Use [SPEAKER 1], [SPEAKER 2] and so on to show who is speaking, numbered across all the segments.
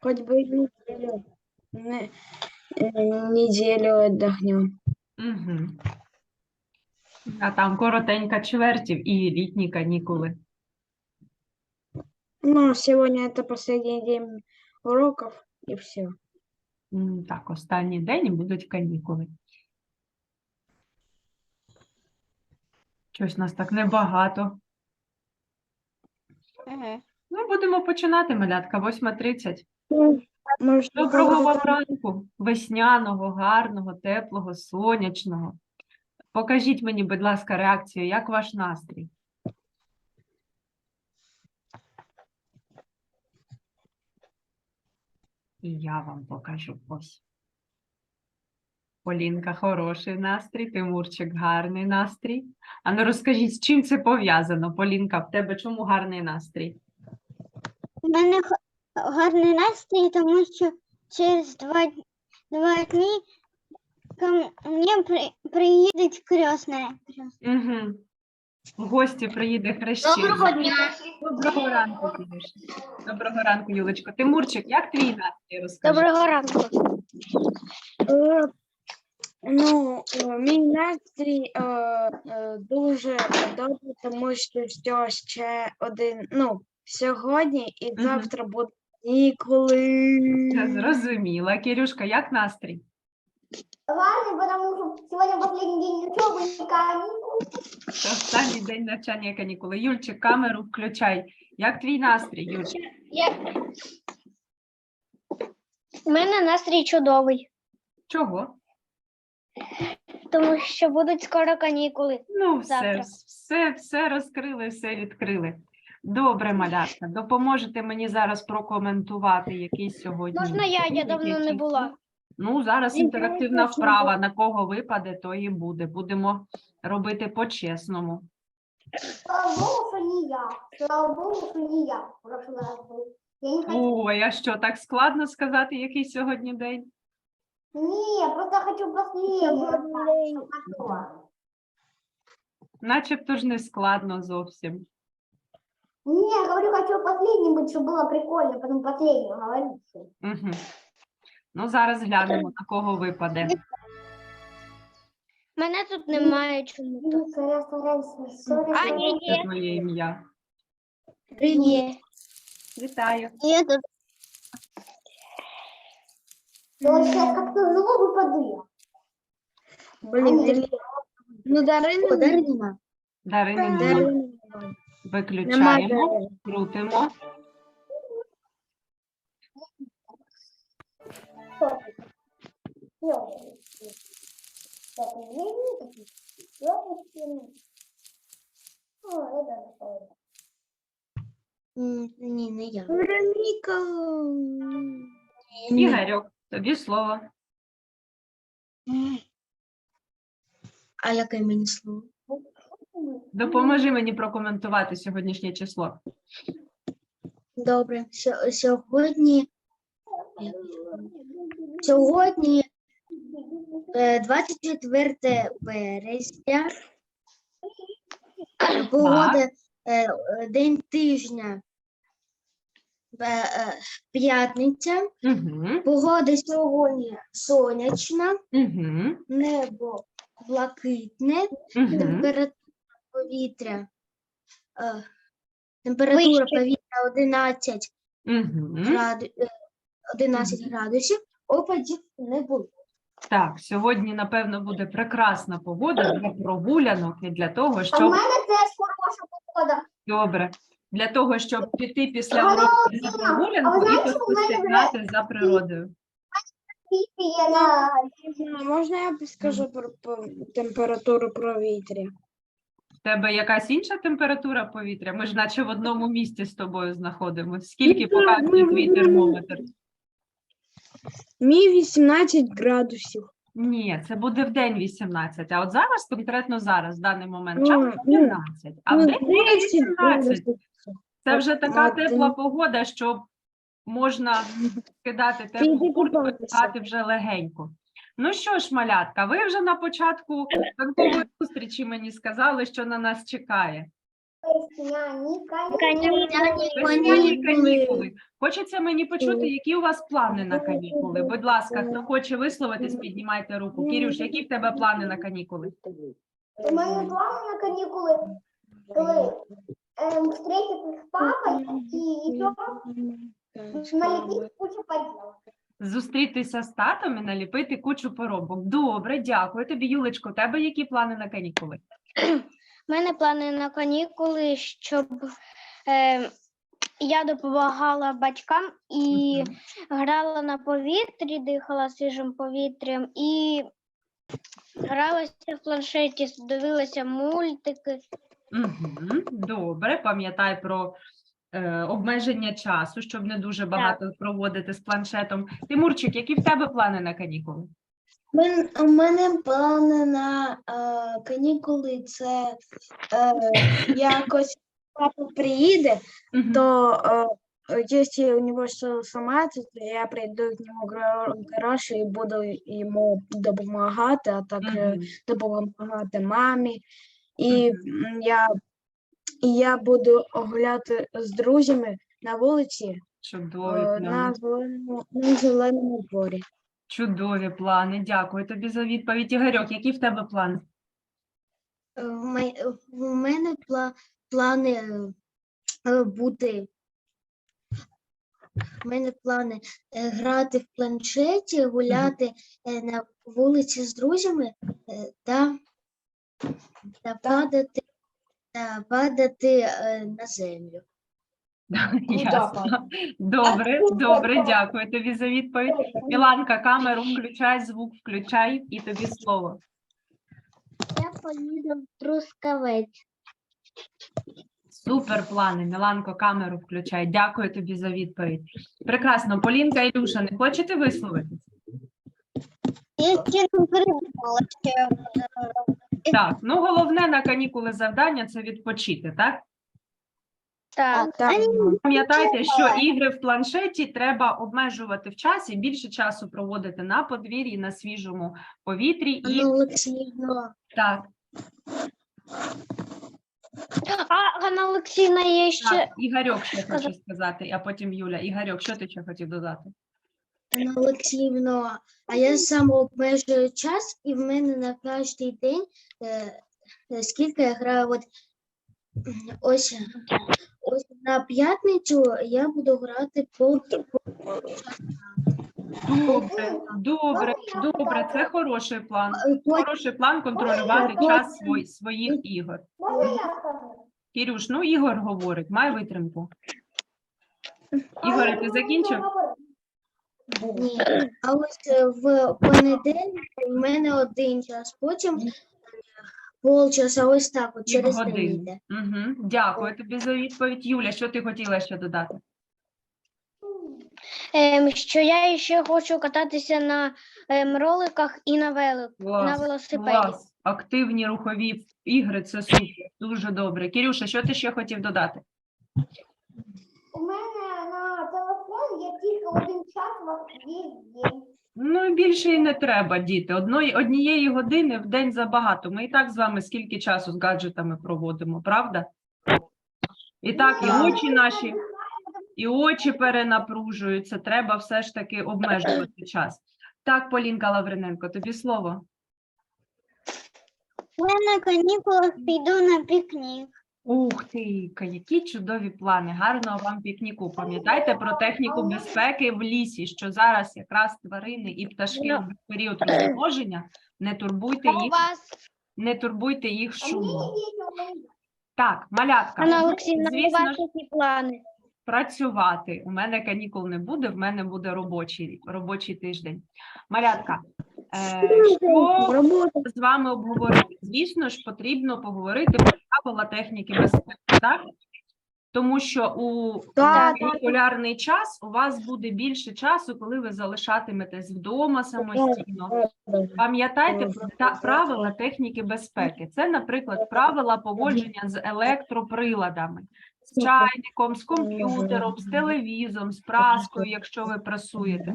[SPEAKER 1] Хоть бы и неделю, не- э, неделю отдохнем.
[SPEAKER 2] Угу. А там коротенька чвертів і літні канікули.
[SPEAKER 1] Ну, сегодня это последний день уроков, и все.
[SPEAKER 2] М, Так, останній день і будуть канікули. Щось нас так небагато. Ну, будемо починати, малятка, 8.30. Доброго вам ранку, весняного, гарного, теплого, сонячного. Покажіть мені, будь ласка, реакцію, як ваш настрій? І я вам покажу ось. Полінка, хороший настрій, Тимурчик, гарний настрій. А ну розкажіть, з чим це пов'язано? Полінка, в тебе чому гарний настрій?
[SPEAKER 3] У мене гарний настрій, тому що через два, два дні ко мені при, приїдуть крісна.
[SPEAKER 2] Угу. В гості приїде хрещена.
[SPEAKER 3] дня.
[SPEAKER 2] Доброго ранку, Кирюш. Доброго ранку, Юлечко. Тимурчик, як твій настрій? Розкажи.
[SPEAKER 3] Доброго ранку.
[SPEAKER 1] Е, Ну, е, мій настрій е, е, дуже добрий, тому що що ще один, ну, сьогодні і
[SPEAKER 2] Мгм.
[SPEAKER 1] завтра буде канікули.
[SPEAKER 2] Зрозуміла. Кирюшка, як настрій?
[SPEAKER 3] Гарний, тому що сьогодні останній день учоби і канікул.
[SPEAKER 2] Це Останній день навчання і канікули. Юльчик, камеру включай. Як твій настрій, Юльчик?
[SPEAKER 3] Я... У мене настрій чудовий,
[SPEAKER 2] Чого?
[SPEAKER 3] тому що будуть скоро канікули.
[SPEAKER 2] Ну, все,
[SPEAKER 3] Завтра.
[SPEAKER 2] все, все розкрили, все відкрили. Добре, малятка, допоможете мені зараз прокоментувати якийсь сьогодні.
[SPEAKER 3] Можна я? Я давно не була.
[SPEAKER 2] Ну, зараз інтерактивна вправа. На кого випаде, то і буде. Будемо робити по-чесному.
[SPEAKER 3] Слава Богу, що не я. Слава Богу, що не я. Я.
[SPEAKER 2] Ой, а що, так складно сказати, який сьогодні день?
[SPEAKER 3] Не, просто хочу последний.
[SPEAKER 2] Начебто ж не складно зовсім.
[SPEAKER 3] Не, говорю, хочу последним быть, чтобы было прикольно, потом последним говорить.
[SPEAKER 2] Угу. Ну, зараз глянемо, на кого випаде.
[SPEAKER 3] Мене тут немає чому. А, ні,
[SPEAKER 2] Це
[SPEAKER 3] ні.
[SPEAKER 2] твоє ім'я.
[SPEAKER 3] Ні.
[SPEAKER 2] Вітаю.
[SPEAKER 3] Ні, тут. Вот сейчас как-то зло выпаду
[SPEAKER 1] Блін,
[SPEAKER 3] Ні.
[SPEAKER 1] Ілля, ну Дарина,
[SPEAKER 3] Дарина.
[SPEAKER 2] Дарини немає.
[SPEAKER 1] Дарина немає.
[SPEAKER 2] Виключаємо, крутимо.
[SPEAKER 3] Ні, не я.
[SPEAKER 1] Вероніка.
[SPEAKER 2] Ігорьок, тобі слово.
[SPEAKER 4] А яке мені слово?
[SPEAKER 2] Допоможи мені прокоментувати сьогоднішнє число.
[SPEAKER 4] Добре, Сьо- сьогодні. Сьогодні е, 24 березня. Погода е, е, день тижня. е, е, П'ятниця.
[SPEAKER 2] Угу.
[SPEAKER 4] Погода сьогодні сонячна,
[SPEAKER 2] Угу.
[SPEAKER 4] небо блакитне,
[SPEAKER 2] Угу.
[SPEAKER 4] температура повітря. е, Температура
[SPEAKER 3] Вище.
[SPEAKER 4] повітря 11
[SPEAKER 2] Угу.
[SPEAKER 4] граду... е, 11 градусів, опадів не було.
[SPEAKER 2] Так, сьогодні, напевно, буде прекрасна погода для прогулянок і для того, щоб
[SPEAKER 3] мене теж хороша погода.
[SPEAKER 2] добре, для того, щоб піти після
[SPEAKER 3] Вона
[SPEAKER 2] уроку на
[SPEAKER 3] А
[SPEAKER 2] прогулянку
[SPEAKER 3] ви
[SPEAKER 2] і
[SPEAKER 3] знаєте, у мене
[SPEAKER 2] поспостерігати за природою.
[SPEAKER 1] Можна я скажу про, про температуру повітря?
[SPEAKER 2] Тебе якась інша температура повітря? Ми ж наче в одному місці з тобою знаходимося. Скільки
[SPEAKER 1] Ну,
[SPEAKER 2] показує твій термометр?
[SPEAKER 1] Мій 18 градусів.
[SPEAKER 2] Ні, це буде в день 18, а от зараз, конкретно зараз, в даний момент
[SPEAKER 1] Ну,
[SPEAKER 2] часу
[SPEAKER 1] ну,
[SPEAKER 2] 17, а в день 18. Це вже така тепла погода, що можна кидати
[SPEAKER 1] Ти
[SPEAKER 2] теплу куртку і спати вже легенько. Ну що ж, малятка, ви вже на початку ранкової зустрічі мені сказали, що на нас чекає. Весняні канікули. Хочеться мені почути, які у вас плани на канікули. Будь ласка, хто хоче висловитись, піднімайте руку. Кірюш, які в тебе плани на канікули?
[SPEAKER 4] У мене плани на канікули, коли ем, встретитися з папою і еще налепить кучу поделок.
[SPEAKER 2] Зустрітися з татом і наліпити кучу поробок. Добре, дякую тобі, Юлечко. У тебе які плани на канікули?
[SPEAKER 3] У мене плани на канікули, щоб е, я допомагала батькам і грала на повітрі, дихала свіжим повітрям і гралася в планшеті, дивилася мультики.
[SPEAKER 2] Мгм, Добре, пам'ятай про е, обмеження часу, щоб не дуже багато проводити з планшетом. Тимурчик, які в тебе плани на канікули?
[SPEAKER 1] Мен- У мене плани на е, канікули це е, якось папа приїде,
[SPEAKER 2] Мгм.
[SPEAKER 1] то э, если у него что сломается, то я приду к нему в гараж і буду йому допомагати, а так е,
[SPEAKER 2] Мгм.
[SPEAKER 1] допомагати мамі. І м, я, і я буду гуляти з друзями на вулиці
[SPEAKER 2] Чудові
[SPEAKER 1] е,
[SPEAKER 2] плани.
[SPEAKER 1] на зеленому, на зеленому дворі.
[SPEAKER 2] Чудові плани. Дякую тобі за відповідь. Ігорьок, які в тебе плани?
[SPEAKER 4] У мене плани е, бути. У мене плани е, грати в планшеті, гуляти е, на вулиці з друзями е, та, та падати, та падати е, на землю.
[SPEAKER 2] Ясно. Добре, добре, дякую тобі за відповідь. Міланка, камеру включай, звук включай і тобі слово.
[SPEAKER 3] Я поїду в Трускавець.
[SPEAKER 2] Супер плани. Міланко, камеру включай. Дякую тобі за відповідь. Прекрасно. Полінка Ілюша, не хочете висловитись?
[SPEAKER 3] Я ще не передумала, що я буду робити.
[SPEAKER 2] Так, ну головне на канікули завдання це відпочити, так?
[SPEAKER 3] Так,
[SPEAKER 1] Так,
[SPEAKER 2] Пам'ятайте, що ігри в планшеті треба обмежувати в часі, більше часу проводити на подвір'ї, на свіжому повітрі і
[SPEAKER 4] Олексіївна,
[SPEAKER 2] так,
[SPEAKER 3] А, Ганна Олексійна, є ще
[SPEAKER 2] так, Ігорьок ще хочу сказати, а потім Юля. Ігорьок, що ти ще хотів додати?
[SPEAKER 4] Анна Олексіївна, а я сам обмежую час, і в мене на кожний день е, е, скільки я граю, от ось, ось на п'ятницю я буду грати по
[SPEAKER 2] Добре, добре, добре. Це хороший план. Хороший план контролювати час свой, своїх ігор. Кірюш, ну Ігор говорить, має витримку. Ігор, ти закінчив?
[SPEAKER 4] Ні. А ось е, в понедельник в мене один час, потім полчаса, ось так, от через день йде.
[SPEAKER 2] Угу. Дякую тобі за відповідь. Юля, що ти хотіла ще додати?
[SPEAKER 3] ем, що я ще хочу кататися на ем, роликах і на велику. На велосипеді.
[SPEAKER 2] клас. Активні рухові ігри це супер. Дуже добре. Кірюша, що ти ще хотів додати?
[SPEAKER 4] У мене телефон є тільки один час в день.
[SPEAKER 2] Ну, більше і не треба, діти. Одної, однієї години в день забагато. Ми і так з вами скільки часу з гаджетами проводимо, правда? І так, і очі наші, і очі перенапружуються. Треба все ж таки обмежувати час. Так, Полінка Лавриненко, тобі слово.
[SPEAKER 3] Я на канікулах піду на пікнік.
[SPEAKER 2] Ух ти, які чудові плани. Гарного вам пікніку. Пам'ятайте про техніку безпеки в лісі, що зараз якраз тварини і пташки в період розмноження. Не турбуйте їх, не турбуйте їх шумом. Так, малятка, ну, звісно
[SPEAKER 3] плани?
[SPEAKER 2] працювати. У мене канікул не буде, в мене буде робочий, робочий тиждень. Малятка, е, що з вами обговорити? Звісно ж, потрібно поговорити про правила техніки безпеки, так? Тому що у канікулярний час у вас буде більше часу, коли ви залишатиметесь вдома самостійно. Пам'ятайте про та правила техніки безпеки. Це, наприклад, правила поводження з електроприладами, з чайником, з комп'ютером, з телевізором, з праскою, якщо ви прасуєте.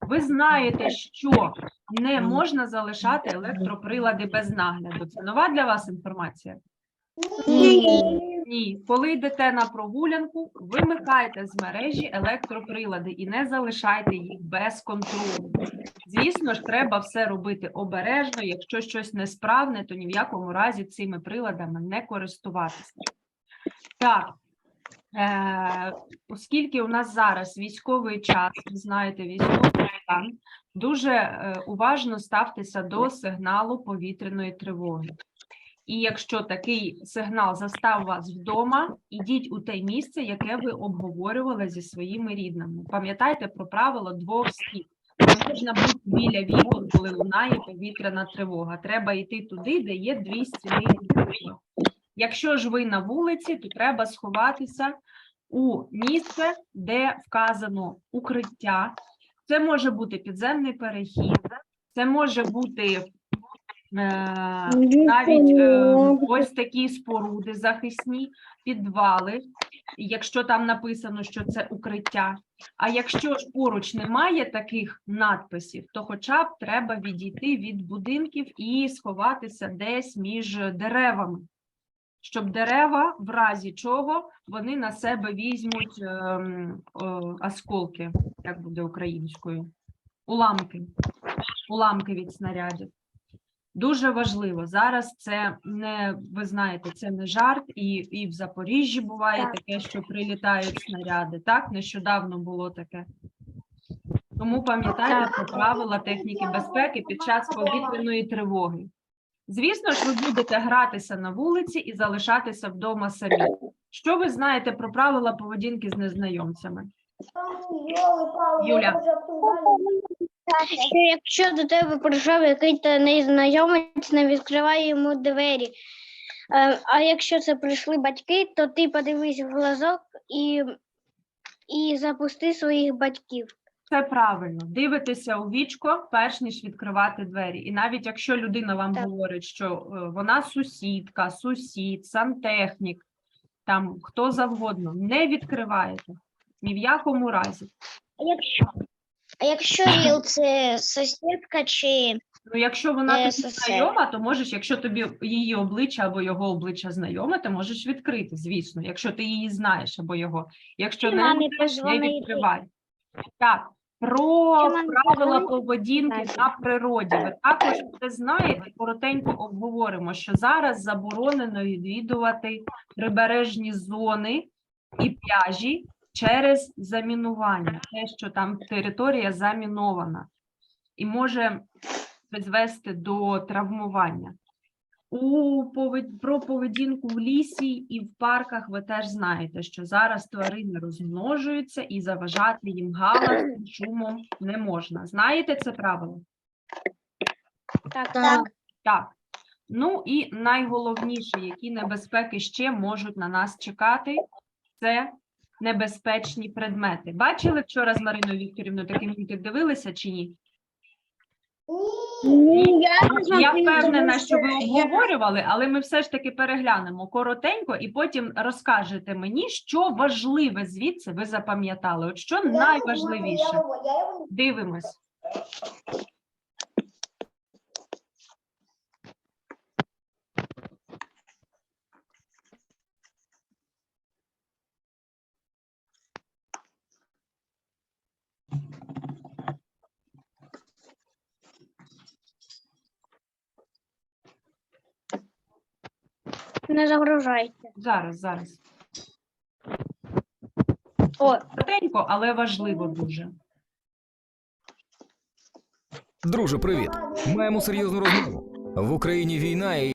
[SPEAKER 2] Ви знаєте, що не можна залишати електроприлади без нагляду. Це нова для вас інформація? Ні, коли йдете на прогулянку, вимикайте з мережі електроприлади і не залишайте їх без контролю. Звісно ж, треба все робити обережно. Якщо щось несправне, то ні в якому разі цими приладами не користуватися. Так, е, оскільки у нас зараз військовий час, ви знаєте, військовий стан, дуже е, уважно ставтеся до сигналу повітряної тривоги. І якщо такий сигнал застав вас вдома, ідіть у те місце, яке ви обговорювали зі своїми рідними. Пам'ятайте про правило двох стін. Не можна бути біля вікон, коли лунає повітряна тривога. Треба йти туди, де є дві стіни. Якщо ж ви на вулиці, то треба сховатися у місце, де вказано укриття. Це може бути підземний перехід, це може бути навіть е, ось такі споруди захисні, підвали, якщо там написано, що це укриття. А якщо ж поруч немає таких надписів, то хоча б треба відійти від будинків і сховатися десь між деревами, щоб дерева, в разі чого, вони на себе візьмуть ем, е, осколки, як буде українською, уламки, уламки від снарядів. Дуже важливо. Зараз це не ви знаєте, це не жарт, і, і в Запоріжжі буває
[SPEAKER 3] Так.
[SPEAKER 2] таке, що прилітають снаряди. Так, нещодавно було таке. Тому пам'ятайте про правила техніки безпеки під час повітряної тривоги. Звісно ж, ви будете гратися на вулиці і залишатися вдома самі. Що ви знаєте про правила поведінки з незнайомцями? Юля.
[SPEAKER 3] Що якщо до тебе прийшов якийсь незнайомець, не відкривай йому двері. Е, А якщо це прийшли батьки, то ти подивись в глазок і, і запусти своїх батьків.
[SPEAKER 2] Це правильно. Дивитеся у вічко, перш ніж відкривати двері. І навіть якщо людина вам
[SPEAKER 3] Так.
[SPEAKER 2] говорить, що е, вона сусідка, сусід, сантехнік, там хто завгодно, не відкриваєте ні в якому разі.
[SPEAKER 3] А якщо, а якщо є це сусідка чи
[SPEAKER 2] Ну, якщо вона
[SPEAKER 3] Е,
[SPEAKER 2] тобі знайома, то можеш, якщо тобі її обличчя або його обличчя знайоме, ти можеш відкрити, звісно, якщо ти її знаєш або його. Якщо
[SPEAKER 3] Чи
[SPEAKER 2] не
[SPEAKER 3] мамі
[SPEAKER 2] знаєш, не
[SPEAKER 3] позвонити?
[SPEAKER 2] відкривай. Так, про
[SPEAKER 3] мамі
[SPEAKER 2] правила
[SPEAKER 3] позвонити?
[SPEAKER 2] поведінки
[SPEAKER 3] Так.
[SPEAKER 2] на природі. Ви також це знаєте, коротенько обговоримо, що зараз заборонено відвідувати прибережні зони і пляжі через замінування, те, що там територія замінована і може призвести до травмування. У повед... про поведінку в лісі і в парках ви теж знаєте, що зараз тварини розмножуються і заважати їм галасом, шумом не можна. Знаєте це правило?
[SPEAKER 3] так,
[SPEAKER 4] Так.
[SPEAKER 2] Так. Ну і найголовніше, які небезпеки ще можуть на нас чекати, це небезпечні предмети. Бачили вчора з Мариною Вікторівною такий мультик дивилися чи ні? Я впевнена, що ви обговорювали, але ми все ж таки переглянемо коротенько і потім розкажете мені, що важливе звідси ви запам'ятали. От що найважливіше. Дивимось.
[SPEAKER 3] Не загружайте.
[SPEAKER 2] Зараз, зараз.
[SPEAKER 3] О,
[SPEAKER 2] Коротенько, але важливо дуже.
[SPEAKER 5] Друже, привіт. Маємо серйозну розмову. В Україні війна і.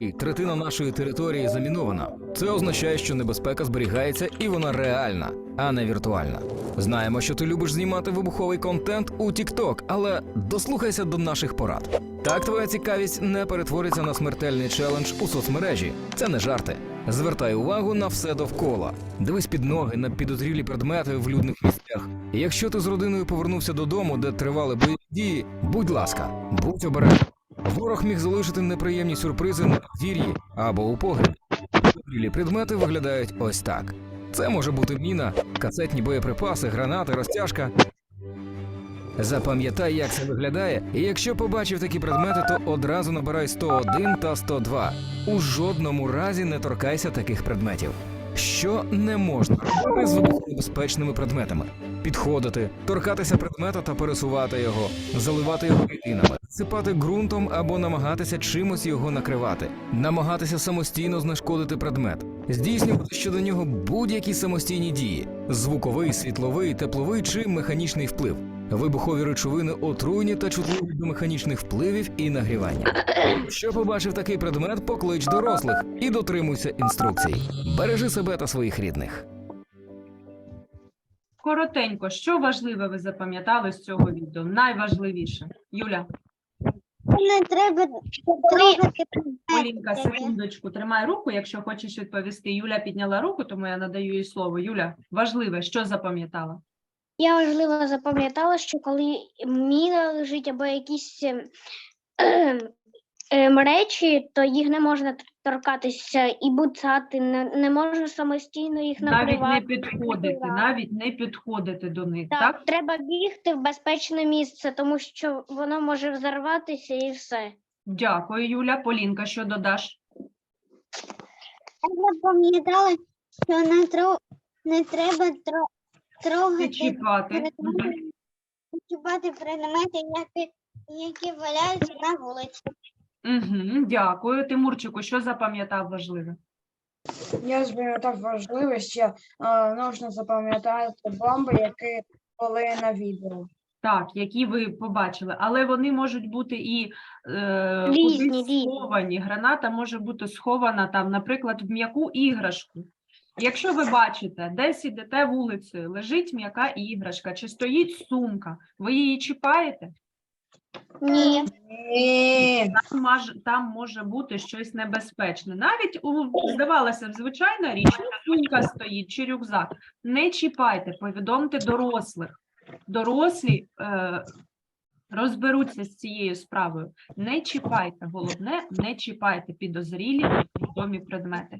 [SPEAKER 5] І третина нашої території замінована. Це означає, що небезпека зберігається і вона реальна, а не віртуальна. Знаємо, що ти любиш знімати вибуховий контент у TikTok, але дослухайся до наших порад. Так твоя цікавість не перетвориться на смертельний челендж у соцмережі. Це не жарти. Звертай увагу на все довкола. Дивись під ноги на підозрілі предмети в людних місцях. Якщо ти з родиною повернувся додому, де тривали бойові дії, будь ласка, будь обережним. Ворог міг залишити неприємні сюрпризи на подвір'ї або у погребі. Предмети виглядають ось так. Це може бути міна, касетні боєприпаси, гранати, розтяжка. Запам'ятай, як це виглядає, і якщо побачив такі предмети, то одразу набирай 101 та 102. У жодному разі не торкайся таких предметів. Що не можна з вибухонебезпечними предметами? Підходити, торкатися предмета та пересувати його, заливати його клітинами, сипати ґрунтом або намагатися чимось його накривати, намагатися самостійно знешкодити предмет, здійснювати щодо нього будь-які самостійні дії: звуковий, світловий, тепловий чи механічний вплив. Вибухові речовини отруйні та чутливі до механічних впливів і нагрівання. Що побачив такий предмет, поклич дорослих і дотримуйся інструкцій. Бережи себе та своїх рідних.
[SPEAKER 2] Коротенько, що важливе ви запам'ятали з цього відео? Найважливіше. Юля,
[SPEAKER 3] Не треба трогати.
[SPEAKER 2] Полінка, секундочку, тримай руку, якщо хочеш відповісти. Юля підняла руку, тому я надаю їй слово. Юля, важливе, що запам'ятала?
[SPEAKER 3] Я важливо запам'ятала, що коли міна лежить або якісь ем, ем, речі, то їх не можна торкатися і буцати, не, не можна самостійно їх
[SPEAKER 2] Навіть не
[SPEAKER 3] накривати.
[SPEAKER 2] підходити, навіть не підходити до них,
[SPEAKER 3] Так,
[SPEAKER 2] так?
[SPEAKER 3] треба бігти в безпечне місце, тому що воно може взорватися і все.
[SPEAKER 2] Дякую, Юля. Полінка, що додаш?
[SPEAKER 3] Я запам'ятала, що не, тро... не треба тро...
[SPEAKER 2] Не
[SPEAKER 3] трогати,
[SPEAKER 2] чіпати.
[SPEAKER 3] Чіпати предмети, які, які валяються на вулиці.
[SPEAKER 2] Мгм, Дякую. Тимурчику, що запам'ятав важливе?
[SPEAKER 1] Я запам'ятав важливість, що нужно запам'ятати бомби, які були на відео.
[SPEAKER 2] Так, які ви побачили, але вони можуть бути і е,
[SPEAKER 3] Різні,
[SPEAKER 2] кудись
[SPEAKER 3] різні.
[SPEAKER 2] сховані. Граната може бути схована там, наприклад, в м'яку іграшку. Якщо ви бачите, десь ідете вулицею, лежить м'яка іграшка, чи стоїть сумка, ви її чіпаєте,
[SPEAKER 3] Ні.
[SPEAKER 1] Ні.
[SPEAKER 2] там, маж, там може бути щось небезпечне. Навіть у здавалося б, звичайна річ, сумка стоїть чи рюкзак. Не чіпайте, повідомте дорослих. Дорослі е, розберуться з цією справою. Не чіпайте, головне, не чіпайте підозрілі відомі предмети.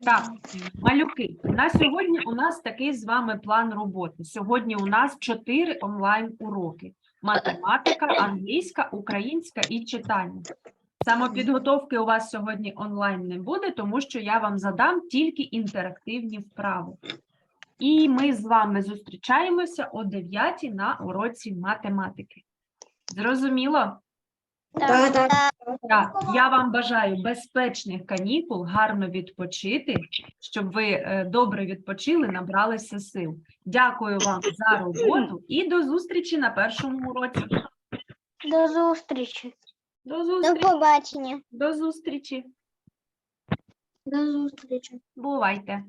[SPEAKER 2] Так, малюки, на сьогодні у нас такий з вами план роботи. Сьогодні у нас чотири онлайн уроки: математика, англійська, українська і читання. Самопідготовки у вас сьогодні онлайн не буде, тому що я вам задам тільки інтерактивні вправи. І ми з вами зустрічаємося о 9 на уроці математики. Зрозуміло?
[SPEAKER 1] Так, так.
[SPEAKER 2] Так, я вам бажаю безпечних канікул, гарно відпочити, щоб ви е, добре відпочили, набралися сил. Дякую вам за роботу і до зустрічі на першому уроці.
[SPEAKER 3] До зустрічі.
[SPEAKER 2] До
[SPEAKER 3] До
[SPEAKER 2] зустрічі.
[SPEAKER 3] побачення.
[SPEAKER 2] До зустрічі.
[SPEAKER 4] До зустрічі.
[SPEAKER 2] Бувайте.